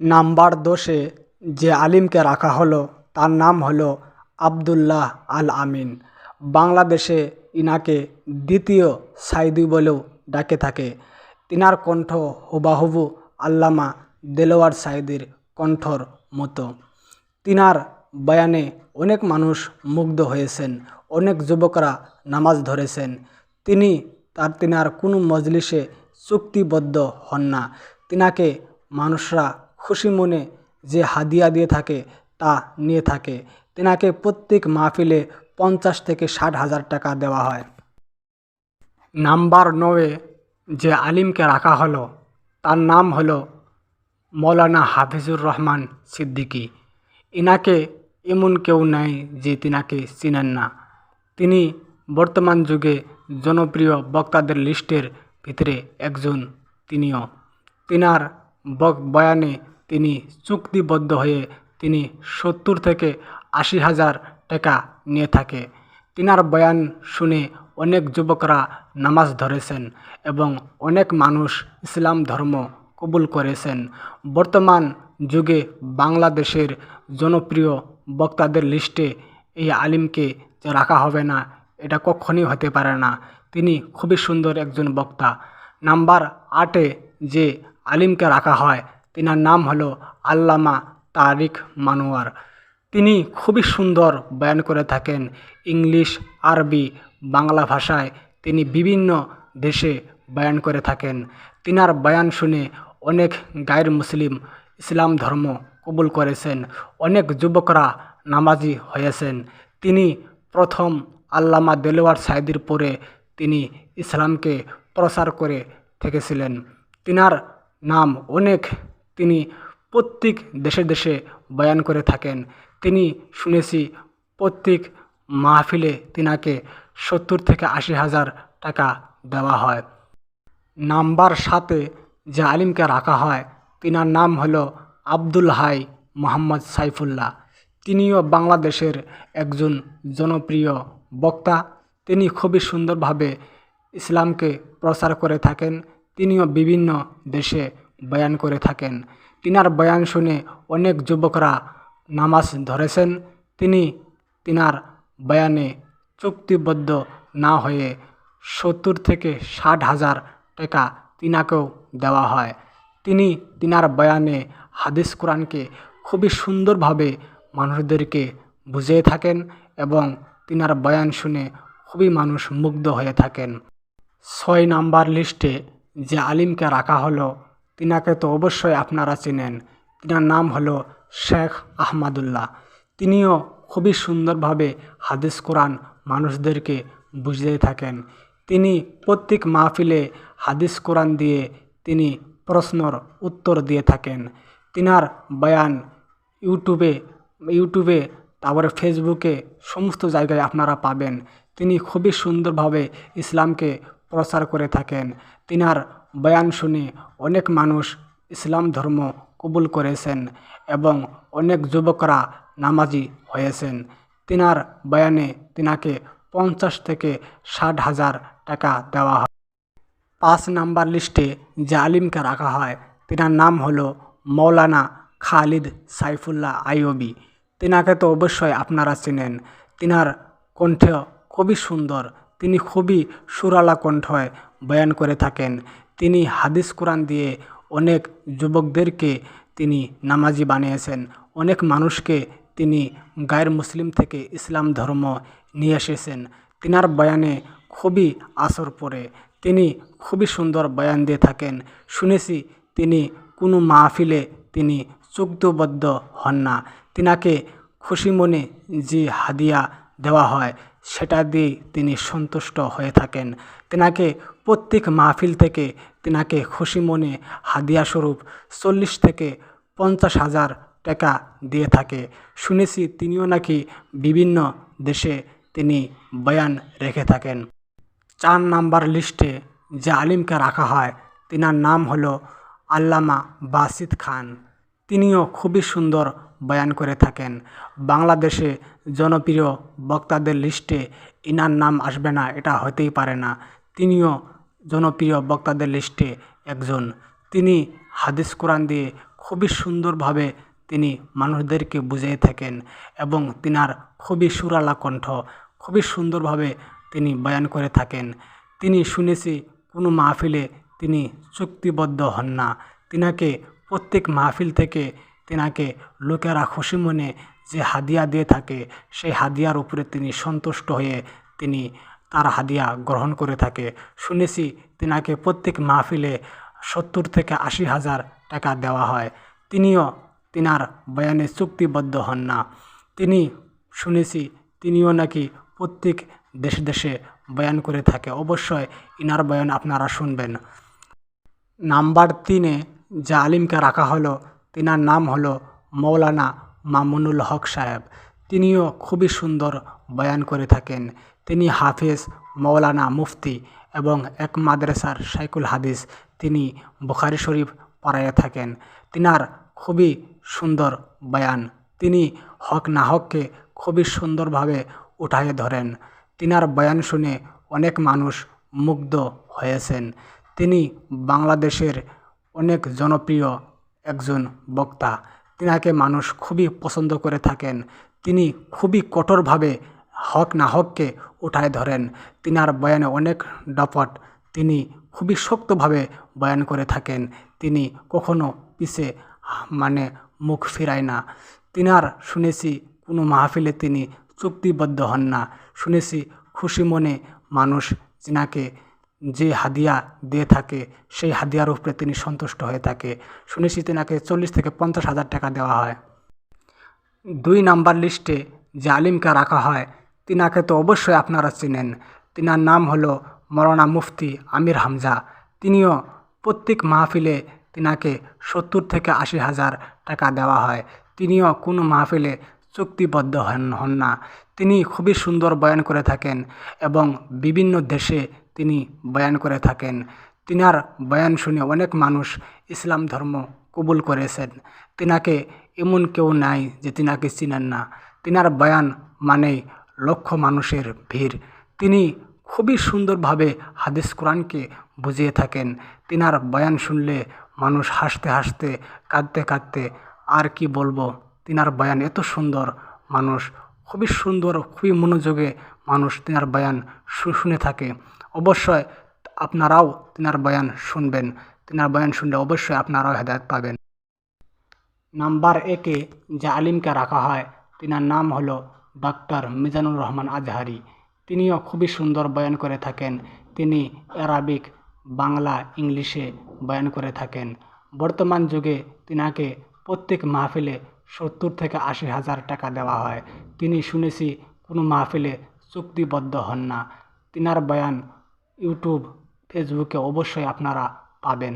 Number দোষে যে আলিমকে রাখা হলো, তার নাম হলো আবদুল্লাহ আল আমিন বাংলাদেশে ইনাকে দ্বিতীয় সাইদি বলেও ডাকে থাকে। তিনার কণ্ঠ হুবাহুবু আল্লামা দেলোয়ার সাইদির কণ্ঠর মতো। তিনার বয়ানে অনেক মানুষ মুগ্ধ হয়েছেন, অনেক যুবকরা নামাজ ধরেছেন। তিনি তার তিনার কোনো মজলিসে চুক্তিবদ্ধ হন না। তিনাকে মানুষরা খুশি মনে যে হাদিয়া দিয়ে থাকে, তা নিয়ে থাকে। তেনাকে প্রত্যেক মাহফিলে পঞ্চাশ থেকে ষাট হাজার টাকা দেওয়া হয়। নাম্বার নয়ে যে আলিমকে রাখা হলো, তার নাম হলো মৌলানা হাফিজুর রহমান সিদ্দিকী। ইনাকে এমন কেউ নাই যে তিনাকে চিনেন না। তিনি বর্তমান যুগে জনপ্রিয় বক্তাদের লিস্টের ভিতরে একজন তিনিও। তিনার বক বয়ানে তিনি চুক্তিবদ্ধ হয়ে তিনি সত্তর থেকে আশি হাজার টাকা নিয়ে থাকে। তিনার বয়ান শুনে অনেক যুবকরা নামাজ ধরেছেন এবং অনেক মানুষ ইসলাম ধর্ম কবুল করেছেন। বর্তমান যুগে বাংলাদেশের জনপ্রিয় বক্তাদের লিস্টে এই আলিমকে রাখা হবে না, এটা কখনই হতে পারে না। তিনি খুবই সুন্দর একজন বক্তা। নাম্বার আটে যে আলিমকে রাখা হয় তিনার নাম হলো আল্লামা তারিক মানোয়ার। তিনি খুবই সুন্দর বয়ান করে থাকেন ইংলিশ, আরবি, বাংলা ভাষায়। তিনি বিভিন্ন দেশে বয়ান করে থাকেন। তিনার বয়ান শুনে অনেক গায়ের মুসলিম ইসলাম ধর্ম কবুল করেছেন। অনেক যুবকরা নামাজি হয়েছেন। তিনি প্রথম আল্লামা দেলোয়ার সাইদির পরে তিনি ইসলামকে প্রসার করে থেকেছিলেন। তিনার নাম অনেক তিনি প্রত্যেক দেশে দেশে বয়ান করে থাকেন। তিনি শুনেছি প্রত্যেক মাহফিলে তিনাকে সত্তর থেকে আশি হাজার টাকা দেওয়া হয়। নাম্বার সাথে যে আলিমকে রাখা হয়, তিনার নাম হলো আব্দুল হাই মোহাম্মদ সাইফুল্লাহ। তিনিও বাংলাদেশের একজন জনপ্রিয় বক্তা। তিনি খুবই সুন্দরভাবে ইসলামকে প্রচার করে থাকেন। তিনিও বিভিন্ন দেশে বয়ান করে থাকেন। তিনার বয়ান শুনে অনেক যুবকরা নামাজ ধরেছেন। তিনি তিনার বয়ানে চুক্তিবদ্ধ না হয়ে সত্তর থেকে ষাট হাজার টাকা তিনাকেও দেওয়া হয়। তিনি তিনার বয়ানে হাদিস কোরআনকে খুবই সুন্দরভাবে মানুষদেরকে বুঝিয়ে থাকেন এবং তিনার বয়ান শুনে খুবই মানুষ মুগ্ধ হয়ে থাকেন। ছয় নাম্বার লিস্টে যে আলিমকে রাখা হলো তিনাকে তো অবশ্যই আপনারা চেনেন। তিনার নাম হলো শেখ আহমাদুল্লাহ। তিনিও খুবই সুন্দরভাবে হাদিস কোরআন মানুষদেরকে বুঝিয়ে থাকেন। তিনি প্রত্যেক মাহফিলে হাদিস কোরআন দিয়ে তিনি প্রশ্নর উত্তর দিয়ে থাকেন। তিনার বয়ান ইউটিউবে ইউটিউবে, তারপরে ফেসবুকে সমস্ত জায়গায় আপনারা পাবেন। তিনি খুবই সুন্দরভাবে ইসলামকে প্রচার করে থাকেন। তিনার বয়ান শুনে অনেক মানুষ ইসলাম ধর্ম কবুল করেছেন এবং অনেক যুবকরা নামাজি হয়েছেন। তিনার বয়ানে তিনাকে পঞ্চাশ থেকে ষাট হাজার টাকা দেওয়া হয়। পাঁচ নাম্বার লিস্টে যে আলিমকে রাখা হয়, তিনার নাম হলো মৌলানা খালিদ সাইফুল্লাহ আইয়ুবি। তিনাকে তো অবশ্যই আপনারা চেনেন। তিনার কণ্ঠ খুবই সুন্দর তিনি খুবই সুরালা কণ্ঠয় বয়ান করে থাকেন। তিনি হাদিস কোরআন দিয়ে অনেক যুবকদেরকে তিনি নামাজি বানিয়েছেন। অনেক মানুষকে তিনি গায়ের মুসলিম থেকে ইসলাম ধর্ম নিয়ে এসেছেন। তিনার বয়ানে খুবই আসর পড়ে। তিনি খুবই সুন্দর বয়ান দিয়ে থাকেন। শুনেছি তিনি কোনো মাহফিলে তিনি চুক্তিবদ্ধ হন না। তিনাকে খুশি মনে যে হাদিয়া দেওয়া হয় সেটা দিয়ে তিনি সন্তুষ্ট হয়ে থাকেন। তেনাকে প্রত্যেক মাহফিল থেকে তেনাকে খুশি মনে হাদিয়া স্বরূপ চল্লিশ থেকে পঞ্চাশ হাজার টাকা দিয়ে থাকে। শুনেছি তিনিও নাকি বিভিন্ন দেশে তিনি বয়ান রেখে থাকেন। চার নাম্বার লিস্টে যে আলিমকে রাখা হয়, তিনার নাম হলো আল্লামা বাসিদ খান। তিনিও খুবই সুন্দর বয়ান করে থাকেন। বাংলাদেশে জনপ্রিয় বক্তাদের লিস্টে ইনার নাম আসবে না, এটা হতেই পারে না। তিনিও জনপ্রিয় বক্তাদের লিস্টে একজন। তিনি হাদিস কোরআন দিয়ে খুবই সুন্দরভাবে তিনি মানুষদেরকে বুঝিয়ে থাকেন এবং তিনার খুবই সুরালা কণ্ঠ, খুবই সুন্দরভাবে তিনি বয়ান করে থাকেন। তিনি শুনেছি কোনো মাহফিলে তিনি চুক্তিবদ্ধ হন না। তিনাকে প্রত্যেক মাহফিল থেকে তিনাকে লোকেরা খুশি মনে যে হাদিয়া দিয়ে থাকে, সেই হাদিয়ার উপরে তিনি সন্তুষ্ট হয়ে তিনি তার হাদিয়া গ্রহণ করে থাকে। শুনেছি তিনাকে প্রত্যেক মাহফিলে সত্তর থেকে আশি হাজার টাকা দেওয়া হয়। তিনিও তিনার বয়ানে চুক্তিবদ্ধ হন না। তিনি, শুনেছি, তিনিও নাকি প্রত্যেক দেশে দেশে বয়ান করে থাকে। অবশ্যই ইনার বয়ান আপনারা শুনবেন। নাম্বার তিনে যে আলিমকে রাখা হলো তিনার নাম হলো মৌলানা মামুনুল হক সাহেব। তিনিও খুবই সুন্দর বয়ান করে থাকেন। তিনি হাফেজ মৌলানা মুফতি এবং এক মাদ্রাসার সাইকুল হাদিস তিনি বুখারি শরীফ পড়াইয়া থাকেন। তিনার খুবই সুন্দর বয়ান। তিনি হক না হককে খুবই সুন্দরভাবে উঠায়ে ধরেন। তিনার বয়ান শুনে অনেক মানুষ মুগ্ধ হয়েছেন। তিনি বাংলাদেশের অনেক জনপ্রিয় একজন বক্তা। তিনাকে মানুষ খুবই পছন্দ করে থাকেন। তিনি খুবই কঠোরভাবে হক না হককে উঠায় ধরেন। তিনার বয়ানে অনেক ডপট তিনি খুবই শক্তভাবে বয়ান করে থাকেন। তিনি কখনো পিছে মানে মুখ ফিরায় না। তিনার শুনেছি কোনো মাহফিলে তিনি চুক্তিবদ্ধ হন না। শুনেছি খুশি মনে মানুষ যিনাকে যে হাদিয়া দিয়ে থাকে, সেই হাদিয়ার উপরে তিনি সন্তুষ্ট হয়ে থাকে। শুনেছি তেনাকে চল্লিশ থেকে পঞ্চাশ হাজার টাকা দেওয়া হয়। দুই নাম্বার লিস্টে যে আলিমকে রাখা হয়, তিনাকে তো অবশ্যই আপনারা চিনেন। তিনার নাম হলো মরানা মুফতি আমির হামজা। তিনিও প্রত্যেক মাহফিলে তিনাকে সত্তর থেকে আশি হাজার টাকা দেওয়া হয়। তিনিও কোনো মাহফিলে চুক্তিবদ্ধ হন হন না। তিনি খুবই সুন্দর বয়ান করে থাকেন এবং বিভিন্ন দেশে তিনি বয়ান করে থাকেন। তিনার বয়ান শুনে অনেক মানুষ ইসলাম ধর্ম কবুল করেছেন। তিনাকে এমন কেউ নাই যে তিনাকে চিনেন না। তিনার বয়ান মানেই লক্ষ মানুষের ভিড়। তিনি খুবই সুন্দরভাবে হাদিস কোরআনকে বুঝিয়ে থাকেন। তিনার বয়ান শুনলে মানুষ হাসতে হাসতে, কাঁদতে কাঁদতে, আর কি বলব? তিনার বয়ান এত সুন্দর। মানুষ খুবই সুন্দর, খুবই মনোযোগে মানুষ তিনার বয়ান শুনে থাকে। অবশ্যই আপনারাও তেনার বয়ান শুনবেন। তেনার বয়ান শুনলে অবশ্যই আপনারাও হেদায়ত পাবেন। নাম্বার একে যে আলিমকে রাখা হয়, তিনার নাম হলো ডাক্তার মিজানুর রহমান আজহারি। তিনিও খুবই সুন্দর বয়ান করে থাকেন। তিনি অ্যারাবিক, বাংলা, ইংলিশে বয়ান করে থাকেন। বর্তমান যুগে তিনাকে প্রত্যেক মাহফিলে সত্তর থেকে আশি হাজার টাকা দেওয়া হয়। তিনি শুনেছি কোনো মাহফিলে চুক্তিবদ্ধ হন না। তিনার বয়ান ইউটিউব ফেসবুকে অবশ্যই আপনারা পাবেন।